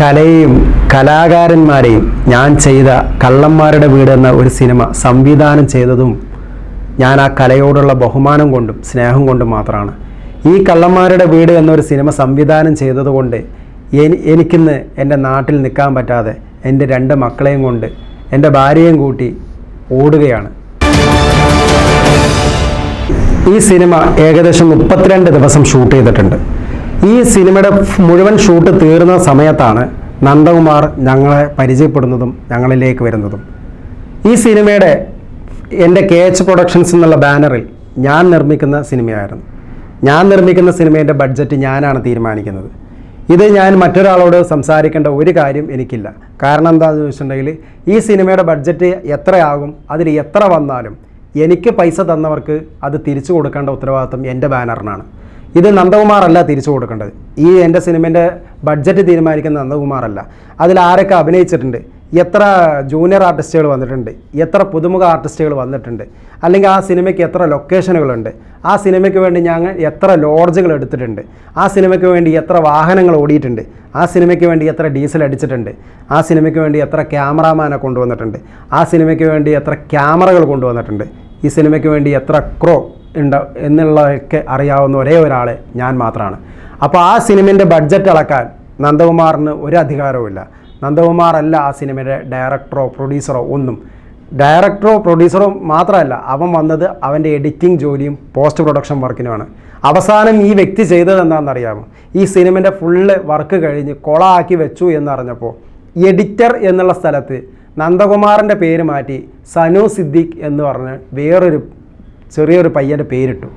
കലയെയും കലാകാരന്മാരെയും ഞാൻ ചെയ്ത കള്ളന്മാരുടെ വീട് എന്ന ഒരു സിനിമ സംവിധാനം ചെയ്തതും ഞാൻ ആ കലയോടുള്ള ബഹുമാനം കൊണ്ടും സ്നേഹം കൊണ്ടും മാത്രമാണ്. ഈ കള്ളന്മാരുടെ വീട് എന്നൊരു സിനിമ സംവിധാനം ചെയ്തതുകൊണ്ട് എനി എനിക്കിന്ന് എന്റെ നാട്ടിൽ നിൽക്കാൻ പറ്റാതെ എന്റെ രണ്ട് മക്കളെയും കൊണ്ട് എന്റെ ഭാര്യയും കൂട്ടി ഓടുകയാണ്. ഈ സിനിമ ഏകദേശം മുപ്പത്തിരണ്ട് ദിവസം ഷൂട്ട് ചെയ്തിട്ടുണ്ട്. ഈ സിനിമയുടെ മുഴുവൻ ഷൂട്ട് തീർന്ന സമയത്താണ് നന്ദകുമാർ ഞങ്ങളെ പരിചയപ്പെടുന്നതും ഞങ്ങളിലേക്ക് വരുന്നതും. ഈ സിനിമയുടെ എന്റെ കെ എച്ച് പ്രൊഡക്ഷൻസ് എന്നുള്ള ബാനറിൽ ഞാൻ നിർമ്മിക്കുന്ന സിനിമയായിരുന്നു. ഞാൻ നിർമ്മിക്കുന്ന സിനിമയുടെ ബഡ്ജറ്റ് ഞാനാണ് തീരുമാനിക്കുന്നത്. ഇത് ഞാൻ മറ്റൊരാളോട് സംസാരിക്കേണ്ട ഒരു കാര്യം എനിക്കില്ല. കാരണം എന്താണെന്ന് ചോദിച്ചിട്ടുണ്ടെങ്കിൽ ഈ സിനിമയുടെ ബഡ്ജറ്റ് എത്രയാകും അതിൽ എത്ര വന്നാലും എനിക്ക് പൈസ തന്നവർക്ക് അത് തിരിച്ചു കൊടുക്കേണ്ട ഉത്തരവാദിത്വം എന്റെ ബാനറിനാണ്. ഇത് നന്ദകുമാറല്ല തിരിച്ചു കൊടുക്കേണ്ടത്. ഈ എന്റെ സിനിമേന്റെ ബഡ്ജറ്റ് തീരുമാനിക്കുന്ന നന്ദകുമാറല്ല. അതിൽ ആരൊക്കെ അഭിനയിച്ചിട്ടുണ്ട്? എത്ര ജൂനിയർ ആർട്ടിസ്റ്റുകൾ വന്നിട്ടുണ്ട്? എത്ര പുതുമുഖ ആർട്ടിസ്റ്റുകൾ വന്നിട്ടുണ്ട്? അല്ലെങ്കിൽ ആ സിനിമയ്ക്ക് എത്ര ലൊക്കേഷനുകളുണ്ട്? ആ സിനിമയ്ക്ക് വേണ്ടി ഞങ്ങൾ എത്ര ലോഡ്ജുകൾ എടുത്തിട്ടുണ്ട്? ആ സിനിമയ്ക്ക് വേണ്ടി എത്ര വാഹനങ്ങൾ ഓടിയിട്ടുണ്ട്? ആ സിനിമയ്ക്ക് വേണ്ടി എത്ര ഡീസൽ അടിച്ചിട്ടുണ്ട്? ആ സിനിമയ്ക്ക് വേണ്ടി എത്ര ക്യാമറാമാനെ കൊണ്ടുവന്നിട്ടുണ്ട്? ആ സിനിമയ്ക്ക് വേണ്ടി എത്ര ക്യാമറകൾ കൊണ്ടുവന്നിട്ടുണ്ട്? ഈ സിനിമയ്ക്ക് വേണ്ടി എത്ര ക്രോ ഉണ്ട് എന്നുള്ളതൊക്കെ അറിയാവുന്ന ഒരേ ഒരാൾ ഞാൻ മാത്രമാണ് അപ്പോൾ ആ സിനിമേന്റെ ബഡ്ജറ്റ് അളക്കാൻ നന്ദകുമാറിന് ഒരു അധികാരവുമില്ല നന്ദകുമാർ അല്ല ആ സിനിമയുടെ ഡയറക്ടറോ പ്രൊഡ്യൂസറോ ഒന്നും. ഡയറക്ടറോ പ്രൊഡ്യൂസറോ മാത്രമല്ല അവൻ വന്നത് അവന്റെ എഡിറ്റിംഗ് ജോലിയും പോസ്റ്റ് പ്രൊഡക്ഷൻ വർക്കിനുമാണ് അവസാനം ഈ വ്യക്തി ചെയ്തത് എന്താണെന്നറിയാമോ? ഈ സിനിമന്റെ ഫുള്ള് വർക്ക് കഴിഞ്ഞ് കൊള ആക്കി വെച്ചു എന്നറിഞ്ഞപ്പോൾ എഡിറ്റർ എന്നുള്ള സ്ഥലത്ത് നന്ദകുമാറിന്റെ പേര് മാറ്റി സനു സിദ്ദിഖ് എന്ന് പറഞ്ഞ് വേറൊരു ചെറിയൊരു പയ്യന്റെ പേരിട്ടു.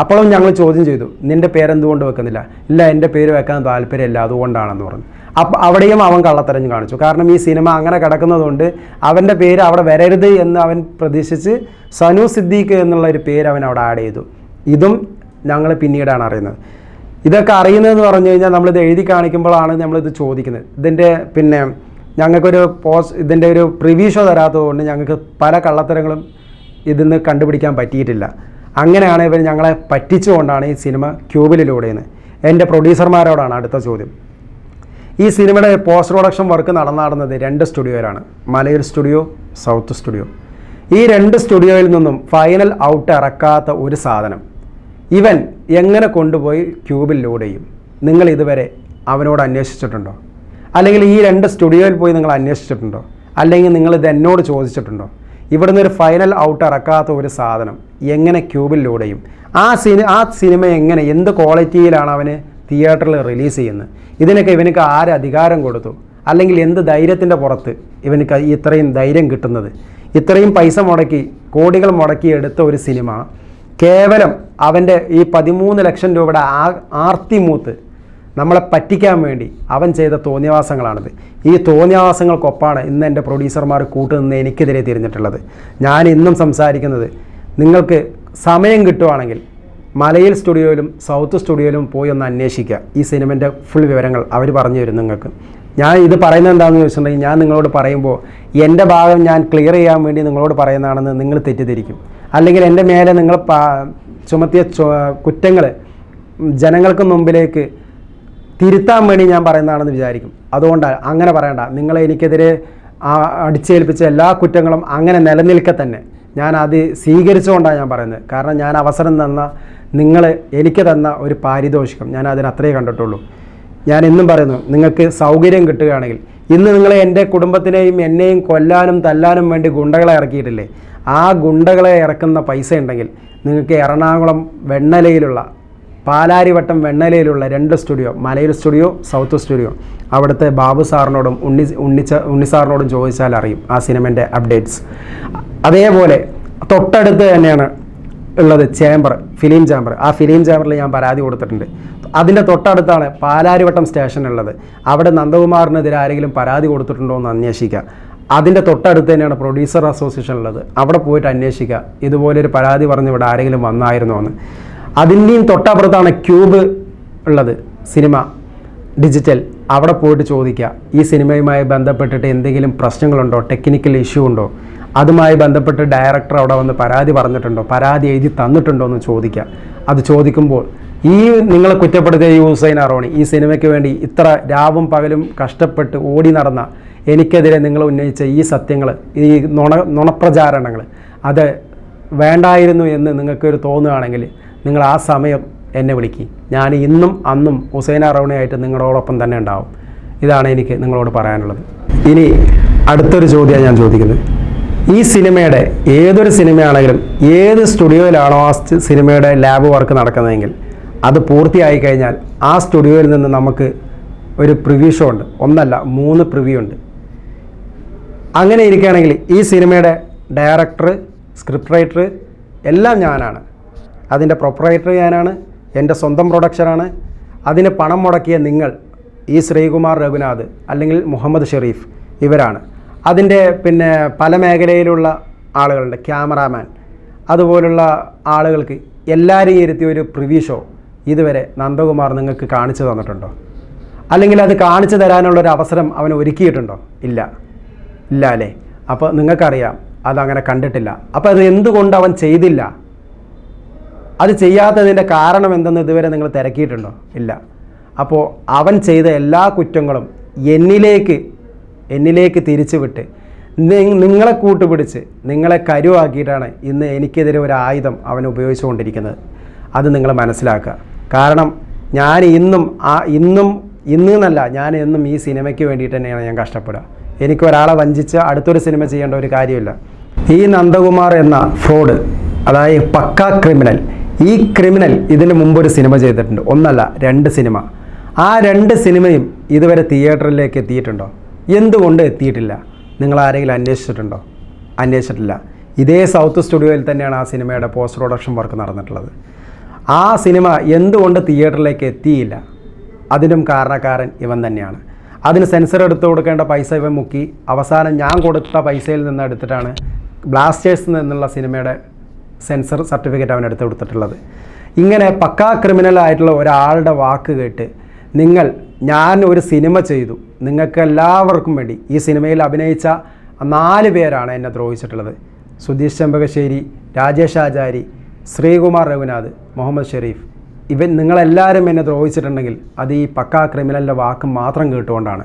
അപ്പോഴും ഞങ്ങൾ ചോദ്യം ചെയ്തു നിന്റെ പേരെന്തുകൊണ്ട് വെക്കുന്നില്ല? ഇല്ല എന്റെ പേര് വെക്കാൻ താല്പര്യമില്ല അതുകൊണ്ടാണെന്ന് പറഞ്ഞു. അപ്പം അവിടെയും അവൻ കള്ളത്തരഞ്ഞ് കാണിച്ചു. കാരണം ഈ സിനിമ അങ്ങനെ കിടക്കുന്നതുകൊണ്ട് അവന്റെ പേര് അവിടെ വരരുത് എന്ന് അവൻ പ്രതീക്ഷിച്ച് സനു സിദ്ദീഖ് എന്നുള്ള ഒരു പേര് അവൻ അവിടെ ആഡ് ചെയ്തു. ഇതും ഞങ്ങൾ പിന്നീടാണ് അറിയുന്നത്. ഇതൊക്കെ അറിയുന്നതെന്ന് പറഞ്ഞു കഴിഞ്ഞാൽ നമ്മളിത് എഴുതി കാണിക്കുമ്പോഴാണ് നമ്മളിത് ചോദിക്കുന്നത്. ഇതിന്റെ പിന്നെ ഞങ്ങൾക്കൊരു പോസ് ഇതിന്റെ ഒരു പ്രിവ്യൂ ഷോ തരാത്തതുകൊണ്ട് ഞങ്ങൾക്ക് പല കള്ളത്തരങ്ങളും ഇതിന്ന് കണ്ടുപിടിക്കാൻ പറ്റിയിട്ടില്ല. അങ്ങനെയാണ് ഇവർ ഞങ്ങളെ പറ്റിച്ചുകൊണ്ടാണ് ഈ സിനിമ ക്യൂബിലൂടെയെന്ന് എന്റെ പ്രൊഡ്യൂസർമാരോടാണ് അടുത്ത ചോദ്യം. ഈ സിനിമയുടെ പോസ്റ്റ് പ്രൊഡക്ഷൻ വർക്ക് നടന്നാടുന്നത് രണ്ട് സ്റ്റുഡിയോയിലാണ്. Malayoor studio south studio. ഈ രണ്ട് സ്റ്റുഡിയോയിൽ നിന്നും ഫൈനൽ ഔട്ട് ഇറക്കാത്ത ഒരു സാധനം. ഇവൻ എങ്ങനെ കൊണ്ടുപോയി ക്യൂബിൽ ലോഡ് ചെയ്യും നിങ്ങൾ ഇതുവരെ അവനോട് അന്വേഷിച്ചിട്ടുണ്ടോ? അല്ലെങ്കിൽ ഈ രണ്ട് സ്റ്റുഡിയോയിൽ പോയി നിങ്ങൾ അന്വേഷിച്ചിട്ടുണ്ടോ? അല്ലെങ്കിൽ നിങ്ങൾ ഇത് എന്നോട് ചോദിച്ചിട്ടുണ്ടോ? ഇവിടുന്ന് ഒരു ഫൈനൽ ഔട്ട് ഇറക്കാത്ത ഒരു സാധനം. എങ്ങനെ ക്യൂബിലൂടെയും. ആ സിനി ആ സിനിമ എങ്ങനെ എന്ത് ക്വാളിറ്റിയിലാണ് അവന് തിയേറ്ററിൽ റിലീസ് ചെയ്യുന്നത്? ഇതിനൊക്കെ ഇവനക്ക് ആര് അധികാരം കൊടുത്തു? അല്ലെങ്കിൽ എന്ത് ധൈര്യത്തിന്റെ പുറത്ത് ഇവനക്ക് ഇത്രയും ധൈര്യം കിട്ടുന്നത്? ഇത്രയും പൈസ മുടക്കി കോടികൾ മുടക്കി എടുത്ത ഒരു സിനിമ കേവലം അവന്റെ ഈ പതിമൂന്ന് ലക്ഷം രൂപയുടെ ആ ആർത്തിമൂത്ത് നമ്മളെ പറ്റിക്കാൻ വേണ്ടി അവൻ ചെയ്ത തോന്നിയവാസങ്ങളാണിത്. ഈ തോന്നിയവാസങ്ങൾക്കൊപ്പാണ് ഇന്ന് എന്റെ പ്രൊഡ്യൂസർമാർ കൂട്ടുനിന്ന് എനിക്കെതിരെ തിരിഞ്ഞിട്ടുള്ളത്. ഞാൻ ഇന്നും സംസാരിക്കുന്നത് നിങ്ങൾക്ക് സമയം കിട്ടുവാണെങ്കിൽ മലയിൽ സ്റ്റുഡിയോയിലും സൗത്ത് സ്റ്റുഡിയോയിലും പോയി ഒന്ന് അന്വേഷിക്കുക. ഈ സിനിമന്റെ ഫുൾ വിവരങ്ങൾ അവർ പറഞ്ഞു തരും നിങ്ങൾക്ക്. ഞാൻ ഇത് പറയുന്നത് എന്താണെന്ന് ചോദിച്ചിട്ടുണ്ടെങ്കിൽ ഞാൻ നിങ്ങളോട് പറയുമ്പോൾ എന്റെ ഭാഗം ഞാൻ ക്ലിയർ ചെയ്യാൻ വേണ്ടി നിങ്ങളോട് പറയുന്നതാണെന്ന് നിങ്ങൾ തെറ്റിദ്ധരിക്കും. അല്ലെങ്കിൽ എന്റെ മേലെ നിങ്ങൾ ചുമത്തിയ കുറ്റങ്ങൾ ജനങ്ങൾക്ക് മുമ്പിലേക്ക് തിരുത്താൻ വേണ്ടി ഞാൻ പറയുന്നതാണെന്ന് വിചാരിക്കും. അതുകൊണ്ട് അങ്ങനെ പറയണ്ട. നിങ്ങളെ എനിക്കെതിരെ അടിച്ചേൽപ്പിച്ച എല്ലാ കുറ്റങ്ങളും അങ്ങനെ നിലനിൽക്കെ തന്നെ. ഞാൻ അത് സ്വീകരിച്ചുകൊണ്ടാണ് ഞാൻ പറയുന്നത്. കാരണം ഞാൻ അവസരം തന്ന നിങ്ങൾ എനിക്ക് തന്ന ഒരു പാരിതോഷികം ഞാൻ അതിന് കണ്ടിട്ടുള്ളൂ. ഞാൻ എന്നും പറയുന്നു നിങ്ങൾക്ക് സൗകര്യം കിട്ടുകയാണെങ്കിൽ. ഇന്ന് നിങ്ങൾ എന്റെ കുടുംബത്തിനെയും എന്നെയും കൊല്ലാനും തല്ലാനും വേണ്ടി ഗുണ്ടകളെ ഇറക്കിയിട്ടില്ലേ? ആ ഗുണ്ടകളെ ഇറക്കുന്ന പൈസ ഉണ്ടെങ്കിൽ നിങ്ങൾക്ക് എറണാകുളം വെണ്ണലയിലുള്ള പാലാരിവട്ടം വെണ്ണലയിലുള്ള രണ്ട് സ്റ്റുഡിയോ മലയിൽ സ്റ്റുഡിയോ സൗത്ത് സ്റ്റുഡിയോ. അവിടുത്തെ ബാബു സാറിനോടും ഉണ്ണി ഉണ്ണിച്ച ഉണ്ണി സാറിനോടും ചോദിച്ചാൽ അറിയും ആ സിനിമന്റെ അപ്ഡേറ്റ്സ്. അതേപോലെ തൊട്ടടുത്ത് തന്നെയാണ് ഉള്ളത് ചേംബർ ഫിലിം ചേംബർ. ആ ഫിലിം ചേംബറിൽ ഞാൻ പരാതി കൊടുത്തിട്ടുണ്ട്. അതിന്റെ തൊട്ടടുത്താണ് പാലാരിവട്ടം സ്റ്റേഷൻ ഉള്ളത്. അവിടെ നന്ദകുമാറിനെതിരെ ആരെങ്കിലും പരാതി കൊടുത്തിട്ടുണ്ടോ എന്ന് അന്വേഷിക്കുക. അതിന്റെ തൊട്ടടുത്ത് തന്നെയാണ് പ്രൊഡ്യൂസർ അസോസിയേഷൻ ഉള്ളത്. അവിടെ പോയിട്ട് അന്വേഷിക്കുക. ഇതുപോലൊരു പരാതി പറഞ്ഞ് ഇവിടെ ആരെങ്കിലും വന്നായിരുന്നോ എന്ന്. അതിന്റെയും തൊട്ടപ്പുറത്താണ് ക്യൂബ് ഉള്ളത് സിനിമ ഡിജിറ്റൽ. അവിടെ പോയിട്ട് ചോദിക്കുക ഈ സിനിമയുമായി ബന്ധപ്പെട്ടിട്ട് എന്തെങ്കിലും പ്രശ്നങ്ങളുണ്ടോ? ടെക്നിക്കൽ ഇഷ്യൂ ഉണ്ടോ? അതുമായി ബന്ധപ്പെട്ട് ഡയറക്ടർ അവിടെ വന്ന് പരാതി പറഞ്ഞിട്ടുണ്ടോ? പരാതി എഴുതി തന്നിട്ടുണ്ടോ എന്ന് ചോദിക്കുക. അത് ചോദിക്കുമ്പോൾ ഈ നിങ്ങളെ കുറ്റപ്പെടുത്തിയ ഹുസൈൻ അറോണി ഈ സിനിമയ്ക്ക് വേണ്ടി ഇത്ര രാവും പകലും കഷ്ടപ്പെട്ട് ഓടി നടന്ന എനിക്കെതിരെ നിങ്ങൾ ഉന്നയിച്ച ഈ സത്യങ്ങൾ ഈ നുണ നുണപ്രചാരണങ്ങൾ അത് വേണ്ടായിരുന്നു എന്ന് നിങ്ങൾക്കൊരു തോന്നുകയാണെങ്കിൽ നിങ്ങൾ ആ സമയം എന്നെ വിളിക്കുക ഞാൻ ഇന്നും അന്നും ഹുസൈൻ അറോണിയായിട്ട് നിങ്ങളോടൊപ്പം തന്നെ ഉണ്ടാവും. ഇതാണ് എനിക്ക് നിങ്ങളോട് പറയാനുള്ളത്. ഇനി അടുത്തൊരു ചോദ്യമാണ് ഞാൻ ചോദിക്കുന്നത്. ഈ സിനിമയുടെ ഏതൊരു സിനിമയാണെങ്കിലും ഏത് സ്റ്റുഡിയോയിലാണോ ആ സിനിമയുടെ ലാബ് വർക്ക് നടക്കുന്നതെങ്കിൽ അത് പൂർത്തിയായി കഴിഞ്ഞാൽ ആ സ്റ്റുഡിയോയിൽ നിന്ന് നമുക്ക് ഒരു പ്രിവ്യൂ ഷോ ഉണ്ട്. ഒന്നല്ല മൂന്ന് പ്രിവ്യൂ ഉണ്ട്. അങ്ങനെ ഇരിക്കുകയാണെങ്കിൽ ഈ സിനിമയുടെ ഡയറക്ടർ സ്ക്രിപ്റ്റ് റൈറ്റർ എല്ലാം ഞാനാണ്. അതിന്റെ പ്രൊപ്പറേറ്റർ ഞാനാണ് എന്റെ സ്വന്തം പ്രൊഡക്ഷനാണ് അതിന് പണം മുടക്കിയ നിങ്ങൾ ഈ ശ്രീകുമാർ രഘുനാഥ് അല്ലെങ്കിൽ മുഹമ്മദ് ഷെറീഫ് ഇവരാണ്. അതിന്റെ പിന്നെ പല മേഖലയിലുള്ള ആളുകളുണ്ട് ക്യാമറാമാൻ അതുപോലുള്ള ആളുകൾക്ക് എല്ലാവരെയും ഇരുത്തിയ ഒരു പ്രിവ്യൂ ഷോ ഇതുവരെ നന്ദകുമാർ നിങ്ങൾക്ക് കാണിച്ചു തന്നിട്ടുണ്ടോ? അല്ലെങ്കിൽ അത് കാണിച്ചു തരാനുള്ളൊരു അവസരം അവൻ ഒരുക്കിയിട്ടുണ്ടോ? ഇല്ല. ഇല്ല അല്ലേ? അപ്പോൾ നിങ്ങൾക്കറിയാം അതങ്ങനെ കണ്ടിട്ടില്ല. അപ്പോൾ അത് എന്തുകൊണ്ട് അവൻ ചെയ്തില്ല? അത് ചെയ്യാത്തതിന്റെ കാരണം എന്തെന്ന് ഇതുവരെ നിങ്ങൾ തിരക്കിയിട്ടുണ്ടോ? ഇല്ല. അപ്പോൾ അവൻ ചെയ്ത എല്ലാ കുറ്റങ്ങളും എന്നിലേക്ക് എന്നിലേക്ക് തിരിച്ചു വിട്ട് നിങ്ങളെ കൂട്ടുപിടിച്ച് നിങ്ങളെ കരുവാക്കിയിട്ടാണ് ഇന്ന് എനിക്കെതിരെ ഒരു ആയുധം അവൻ ഉപയോഗിച്ചുകൊണ്ടിരിക്കുന്നത്. അത് നിങ്ങൾ മനസ്സിലാക്കുക. കാരണം ഞാൻ ഇന്നും ആ ഇന്നും ഇന്ന് എന്നല്ല ഞാൻ എന്നും ഈ സിനിമയ്ക്ക് വേണ്ടിയിട്ട് തന്നെയാണ് ഞാൻ കഷ്ടപ്പെടുക. എനിക്ക് ഒരാളെ വഞ്ചിച്ച് അടുത്തൊരു സിനിമ ചെയ്യേണ്ട ഒരു കാര്യമില്ല. ഈ നന്ദകുമാർ എന്ന ഫ്രോഡ് അതായത് പക്ക ക്രിമിനൽ ഈ ക്രിമിനൽ ഇതിന് മുമ്പ് ഒരു സിനിമ ചെയ്തിട്ടുണ്ട്. ഒന്നല്ല രണ്ട് സിനിമ. ആ രണ്ട് സിനിമയും ഇതുവരെ തിയേറ്ററിലേക്ക് എത്തിയിട്ടുണ്ടോ? എന്തുകൊണ്ട് എത്തിയിട്ടില്ല? നിങ്ങൾ ആരെങ്കിലും അന്വേഷിച്ചിട്ടുണ്ടോ? അന്വേഷിച്ചിട്ടില്ല. ഇതേ സൗത്ത് സ്റ്റുഡിയോയിൽ തന്നെയാണ് ആ സിനിമയുടെ പോസ്റ്റ് പ്രൊഡക്ഷൻ വർക്ക് നടന്നിട്ടുള്ളത്. ആ സിനിമ എന്തുകൊണ്ട് തിയേറ്ററിലേക്ക് എത്തിയില്ല? അതിനും കാരണക്കാരൻ ഇവൻ തന്നെയാണ്. അതിന് സെൻസർ എടുത്തു കൊടുക്കേണ്ട പൈസ ഇവൻ മുക്കി. അവസാനം ഞാൻ കൊടുത്ത പൈസയിൽ നിന്ന് എടുത്തിട്ടാണ് ബ്ലാസ്റ്റേഴ്സ് എന്നുള്ള സിനിമയുടെ സെൻസർ സർട്ടിഫിക്കറ്റ് അവൻ എടുത്ത് കൊടുത്തിട്ടുള്ളത്. ഇങ്ങനെ പക്കാ ക്രിമിനൽ ആയിട്ടുള്ള ഒരാളുടെ വാക്ക് കേട്ട് നിങ്ങൾ ഞാൻ ഒരു സിനിമ ചെയ്തു. നിങ്ങൾക്ക് എല്ലാവർക്കും വേണ്ടി ഈ സിനിമയിൽ അഭിനയിച്ച നാല് പേരാണ് എന്നെ ദ്രോഹിച്ചിട്ടുള്ളത്. സുധീഷ് ചെമ്പകശ്ശേരി രാജേഷ് ആചാരി ശ്രീകുമാർ രഘുനാഥ് മുഹമ്മദ് ഷെരീഫ്. ഇവൻ നിങ്ങളെല്ലാവരും എന്നെ ദ്രോഹിച്ചിട്ടുണ്ടെങ്കിൽ അത് ഈ പക്കാ ക്രിമിനലിന്റെ വാക്ക് മാത്രം കേട്ടുകൊണ്ടാണ്.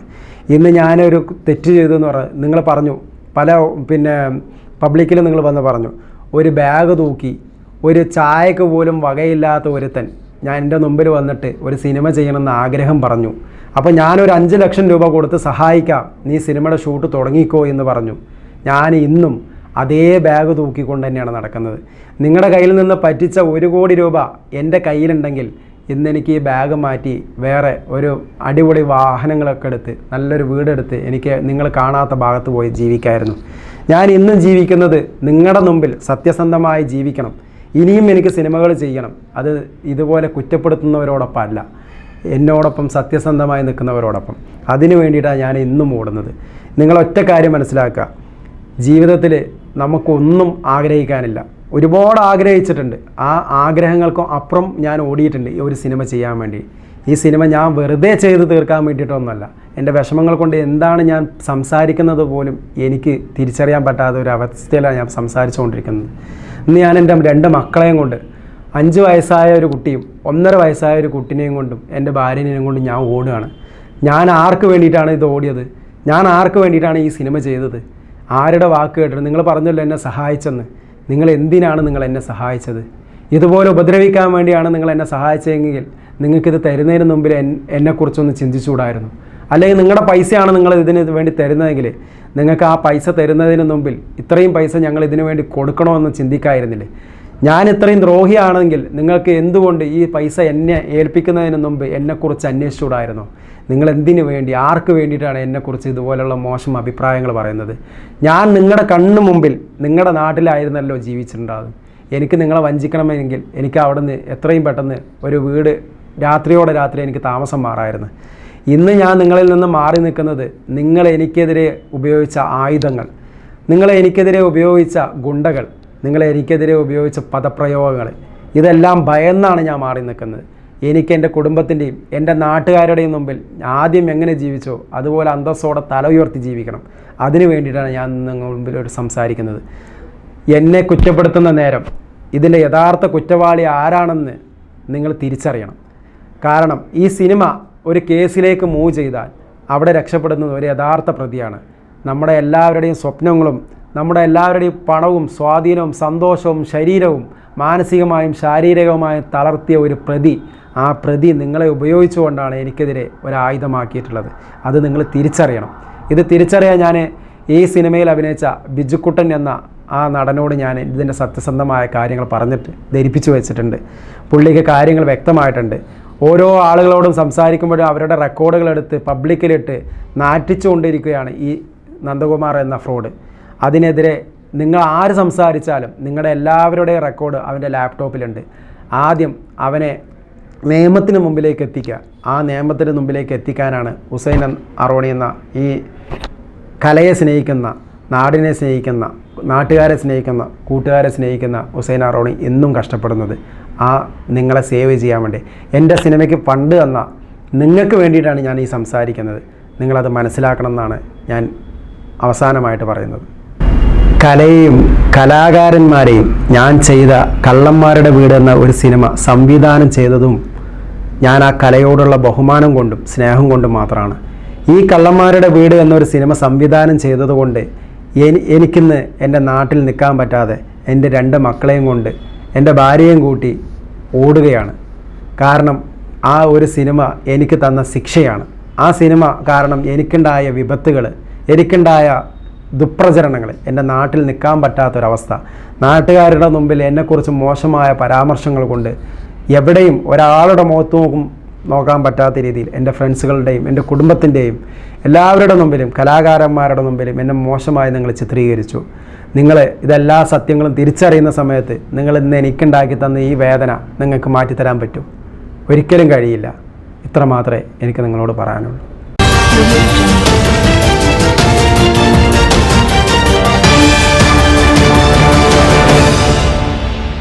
ഇന്ന് ഞാനൊരു തെറ്റ് ചെയ്തു എന്ന് പറഞ്ഞ നിങ്ങൾ പറഞ്ഞു പല പിന്നെ പബ്ലിക്കിൽ നിങ്ങൾ വന്ന് പറഞ്ഞു ഒരു ബാഗ് തൂക്കി ഒരു ചായക്ക് പോലും വകയില്ലാത്ത ഒരുത്തൻ ഞാൻ എന്റെ മുമ്പിൽ വന്നിട്ട് ഒരു സിനിമ ചെയ്യണമെന്ന് ആഗ്രഹം പറഞ്ഞു. അപ്പോൾ ഞാനൊരു അഞ്ച് ലക്ഷം രൂപ കൊടുത്ത് സഹായിക്കാം നീ സിനിമയുടെ ഷൂട്ട് തുടങ്ങിക്കോ എന്ന് പറഞ്ഞു. ഞാൻ ഇന്നും അതേ ബാഗ് തൂക്കിക്കൊണ്ട് തന്നെയാണ് നടക്കുന്നത്. നിങ്ങളുടെ കയ്യിൽ നിന്ന് പറ്റിച്ച ഒരു കോടി രൂപ എന്റെ കയ്യിലുണ്ടെങ്കിൽ ഇന്ന് എനിക്ക് ഈ ബാഗ് മാറ്റി വേറെ ഒരു അടിപൊളി വാഹനങ്ങളൊക്കെ എടുത്ത് നല്ലൊരു വീടെടുത്ത് എനിക്ക് നിങ്ങൾ കാണാത്ത ഭാഗത്ത് പോയി ജീവിക്കായിരുന്നു. ഞാൻ ഇന്ന് ജീവിക്കുന്നത് നിങ്ങളുടെ മുമ്പിൽ സത്യസന്ധമായി ജീവിക്കണം. ഇനിയും എനിക്ക് സിനിമകൾ ചെയ്യണം. അത് ഇതുപോലെ കുറ്റപ്പെടുത്തുന്നവരോടൊപ്പം അല്ല. എന്നോടൊപ്പം സത്യസന്ധമായി നിൽക്കുന്നവരോടൊപ്പം. അതിനു വേണ്ടിയിട്ടാണ് ഞാൻ ഇന്നും ഓടുന്നത്. നിങ്ങൾ ഒറ്റ കാര്യം മനസ്സിലാക്കുക. ജീവിതത്തിൽ നമുക്കൊന്നും ആഗ്രഹിക്കാനില്ല. ഒരുപാട് ആഗ്രഹിച്ചിട്ടുണ്ട്. ആ ആഗ്രഹങ്ങൾക്കും അപ്പുറം ഞാൻ ഓടിയിട്ടുണ്ട് ഈ ഒരു സിനിമ ചെയ്യാൻ വേണ്ടി. ഈ സിനിമ ഞാൻ വെറുതെ ചെയ്ത് തീർക്കാൻ വേണ്ടിയിട്ടൊന്നുമല്ല. എന്റെ വിഷമങ്ങൾ കൊണ്ട് എന്താണ് ഞാൻ സംസാരിക്കുന്നത് പോലും എനിക്ക് തിരിച്ചറിയാൻ പറ്റാത്ത ഒരു അവസ്ഥയിലാണ് ഞാൻ സംസാരിച്ചുകൊണ്ടിരിക്കുന്നത്. ഇന്ന് ഞാൻ എന്റെ രണ്ട് മക്കളെയും കൊണ്ട് അഞ്ച് വയസ്സായ ഒരു കുട്ടിയും ഒന്നര വയസ്സായ ഒരു കുട്ടിനെയും കൊണ്ടും എന്റെ ഭാര്യനെയും കൊണ്ടും ഞാൻ ഓടുകയാണ്. ഞാൻ ആർക്ക് വേണ്ടിയിട്ടാണ് ഇത് ഓടിയത്? ഞാൻ ആർക്ക് വേണ്ടിയിട്ടാണ് ഈ സിനിമ ചെയ്തത്? ആരുടെ വാക്ക് കേട്ടിട്ട് നിങ്ങൾ പറഞ്ഞല്ലോ എന്നെ സഹായിച്ചെന്ന്. നിങ്ങൾ എന്തിനാണ് നിങ്ങൾ എന്നെ സഹായിച്ചത്? ഇതുപോലെ ഉപദ്രവിക്കാൻ വേണ്ടിയാണ് നിങ്ങൾ എന്നെ സഹായിച്ചതെങ്കിൽ നിങ്ങൾക്കിത് തരുന്നതിന് മുമ്പിൽ എന്നെക്കുറിച്ചൊന്ന് ചിന്തിച്ചുകൂടായിരുന്നു. അല്ലെങ്കിൽ നിങ്ങളുടെ പൈസയാണ് നിങ്ങൾ ഇതിന് വേണ്ടി തരുന്നതെങ്കിൽ നിങ്ങൾക്ക് ആ പൈസ തരുന്നതിന് മുമ്പിൽ ഇത്രയും പൈസ ഞങ്ങൾ ഇതിനു വേണ്ടി കൊടുക്കണമെന്ന് ചിന്തിക്കായിരുന്നില്ലേ? ഞാൻ ഇത്രയും ദ്രോഹിയാണെങ്കിൽ നിങ്ങൾക്ക് എന്തുകൊണ്ട് ഈ പൈസ എന്നെ ഏൽപ്പിക്കുന്നതിന് മുമ്പ് എന്നെക്കുറിച്ച് അന്വേഷിച്ചുകൂടായിരുന്നോ? നിങ്ങൾ എന്തിനു വേണ്ടി ആർക്ക് വേണ്ടിയിട്ടാണ് എന്നെക്കുറിച്ച് ഇതുപോലെയുള്ള മോശം അഭിപ്രായങ്ങൾ പറയുന്നത്? ഞാൻ നിങ്ങളുടെ കണ്ണു മുമ്പിൽ നിങ്ങളുടെ നാട്ടിലായിരുന്നല്ലോ ജീവിച്ചിട്ടുണ്ടാകും എനിക്ക് നിങ്ങളെ വഞ്ചിക്കണമെങ്കിൽ എനിക്ക് അവിടെ എത്രയും പെട്ടെന്ന് ഒരു വീട് രാത്രിയോടെ രാത്രി എനിക്ക് താമസം മാറായിരുന്നു. ഇന്ന് ഞാൻ നിങ്ങളിൽ നിന്ന് മാറി നിൽക്കുന്നത് നിങ്ങൾ എനിക്കെതിരെ ഉപയോഗിച്ച ആയുധങ്ങൾ നിങ്ങളെ എനിക്കെതിരെ ഉപയോഗിച്ച ഗുണ്ടകൾ നിങ്ങളെ എനിക്കെതിരെ ഉപയോഗിച്ച പദപ്രയോഗങ്ങൾ ഇതെല്ലാം ഭയന്നാണ് ഞാൻ മാറി നിൽക്കുന്നത്. എനിക്ക് എന്റെ കുടുംബത്തിന്റെയും എന്റെ നാട്ടുകാരുടെയും മുമ്പിൽ ആദ്യം എങ്ങനെ ജീവിച്ചോ അതുപോലെ അന്തസ്സോടെ തല ഉയർത്തി ജീവിക്കണം. അതിനു വേണ്ടിയിട്ടാണ് ഞാൻ നിങ്ങൾ ഒരു സംസാരിക്കുന്നത്. എന്നെ കുറ്റപ്പെടുത്തുന്ന നേരം ഇതിന്റെ യഥാർത്ഥ കുറ്റവാളി ആരാണെന്ന് നിങ്ങൾ തിരിച്ചറിയണം. കാരണം ഈ സിനിമ ഒരു കേസിലേക്ക് മൂവ് ചെയ്താൽ അവിടെ രക്ഷപ്പെടുന്നത് ഒരു യഥാർത്ഥ പ്രതിയാണ്. നമ്മുടെ എല്ലാവരുടെയും സ്വപ്നങ്ങളും നമ്മുടെ എല്ലാവരുടെയും പണവും സ്വാധീനവും സന്തോഷവും ശരീരവും മാനസികമായും ശാരീരികമായും തളർത്തിയ ഒരു പ്രതി ആ പ്രതി നിങ്ങളെ ഉപയോഗിച്ചുകൊണ്ടാണ് എനിക്കെതിരെ ഒരായുധമാക്കിയിട്ടുള്ളത്. അത് നിങ്ങൾ തിരിച്ചറിയണം. ഇത് തിരിച്ചറിയാൻ ഞാൻ ഈ സിനിമയിൽ അഭിനയിച്ച ബിജുക്കുട്ടൻ എന്ന ആ നടനോട് ഞാൻ ഇതിന്റെ സത്യസന്ധമായ കാര്യങ്ങൾ പറഞ്ഞിട്ട് ധരിപ്പിച്ചു വെച്ചിട്ടുണ്ട്. പുള്ളിക്ക് കാര്യങ്ങൾ വ്യക്തമായിട്ടുണ്ട്. ഓരോ ആളുകളോടും സംസാരിക്കുമ്പോഴും അവരുടെ റെക്കോർഡുകൾ എടുത്ത് പബ്ലിക്കിലിട്ട് നാറ്റിച്ചുകൊണ്ടിരിക്കുകയാണ് ഈ നന്ദകുമാർ എന്ന ഫ്രോഡ്. അതിനെതിരെ നിങ്ങൾ ആര് സംസാരിച്ചാലും നിങ്ങളുടെ എല്ലാവരുടെയും റെക്കോർഡ് അവന്റെ ലാപ്ടോപ്പിലുണ്ട്. ആദ്യം അവനെ നിയമത്തിന് മുമ്പിലേക്ക് എത്തിക്കുക ആ നിയമത്തിന് മുമ്പിലേക്ക് എത്തിക്കാനാണ് ഹുസൈൻ അറോണി എന്ന ഈ കലയെ സ്നേഹിക്കുന്ന നാടിനെ സ്നേഹിക്കുന്ന നാട്ടുകാരെ സ്നേഹിക്കുന്ന കൂട്ടുകാരെ സ്നേഹിക്കുന്ന ഹുസൈൻ അറോണി എന്നും കഷ്ടപ്പെടുന്നത്. ആ നിങ്ങളെ സേവ് ചെയ്യാൻ വേണ്ടി. എന്റെ സിനിമയ്ക്ക് ഫണ്ട് തന്ന നിങ്ങൾക്ക് വേണ്ടിയിട്ടാണ് ഞാൻ ഈ സംസാരിക്കുന്നത്. നിങ്ങളത് മനസ്സിലാക്കണം എന്നാണ് ഞാൻ അവസാനമായിട്ട് പറയുന്നത്. കലയെയും കലാകാരന്മാരെയും ഞാൻ ചെയ്ത കള്ളന്മാരുടെ വീട് എന്ന ഒരു സിനിമ സംവിധാനം ചെയ്തതും ഞാൻ ആ കലയോടുള്ള ബഹുമാനം കൊണ്ടും സ്നേഹം കൊണ്ടും മാത്രമാണ്. ഈ കള്ളന്മാരുടെ വീട് എന്നൊരു സിനിമ സംവിധാനം ചെയ്തതുകൊണ്ട് എനി എനിക്കിന്ന് എന്റെ നാട്ടിൽ നിൽക്കാൻ പറ്റാതെ എന്റെ രണ്ട് മക്കളെയും കൊണ്ട് എന്റെ ഭാര്യയും കൂട്ടി ഓടുകയാണ്. കാരണം ആ ഒരു സിനിമ എനിക്ക് തന്ന ശിക്ഷയാണ്. ആ സിനിമ കാരണം എനിക്കുണ്ടായ വിപത്തുകൾ എനിക്കുണ്ടായ ദുപ്രചരണങ്ങൾ എന്റെ നാട്ടിൽ നിൽക്കാൻ പറ്റാത്തൊരവസ്ഥ. നാട്ടുകാരുടെ മുമ്പിൽ എന്നെക്കുറിച്ച് മോശമായ പരാമർശങ്ങൾ കൊണ്ട് എവിടെയും ഒരാളുടെ മുഖത്ത് നോക്കും നോക്കാൻ പറ്റാത്ത രീതിയിൽ എന്റെ ഫ്രണ്ട്സുകളുടെയും എന്റെ കുടുംബത്തിന്റെയും എല്ലാവരുടെ മുമ്പിലും കലാകാരന്മാരുടെ മുമ്പിലും എന്നെ മോശമായി നിങ്ങൾ ചിത്രീകരിച്ചു. നിങ്ങൾ ഇതെല്ലാ സത്യങ്ങളും തിരിച്ചറിയുന്ന സമയത്ത് നിങ്ങൾ ഇന്ന് എനിക്കുണ്ടാക്കി തന്ന ഈ വേദന നിങ്ങൾക്ക് മാറ്റിത്തരാൻ പറ്റും. ഒരിക്കലും കഴിയില്ല. ഇത്ര മാത്രമേ എനിക്ക് നിങ്ങളോട് പറയാനുള്ളൂ.